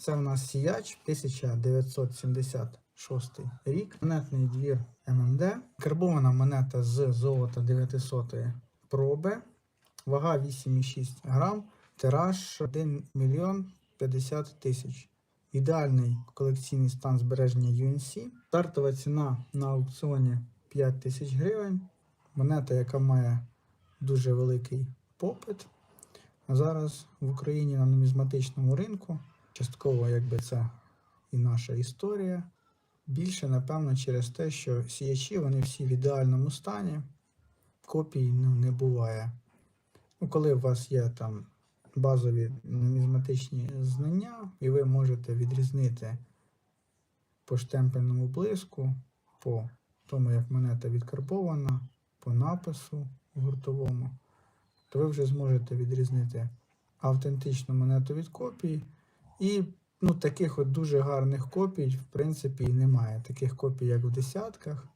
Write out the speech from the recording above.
Це у нас сіяч 1976 рік. Монетний двір ММД. Карбована монета з золота 900 проби. Вага 8,6 грам. Тираж 1 мільйон 50 тисяч. Ідеальний колекційний стан збереження UNC. Стартова ціна на аукціоні 5 тисяч гривень. Монета, яка має дуже великий попит. Зараз в Україні на нумізматичному ринку, частково якби це і наша історія. Більше, напевно, через те, що сіячі вони всі в ідеальному стані, копій ну, не буває. Ну, коли у вас є там базові нумізматичні знання, і ви можете відрізнити по штемпельному блиску, по тому, як монета відкарбована, по напису гуртовому, то ви вже зможете відрізнити автентичну монету від копії. І ну, таких от дуже гарних копій, в принципі, і немає. Таких копій, як в десятках.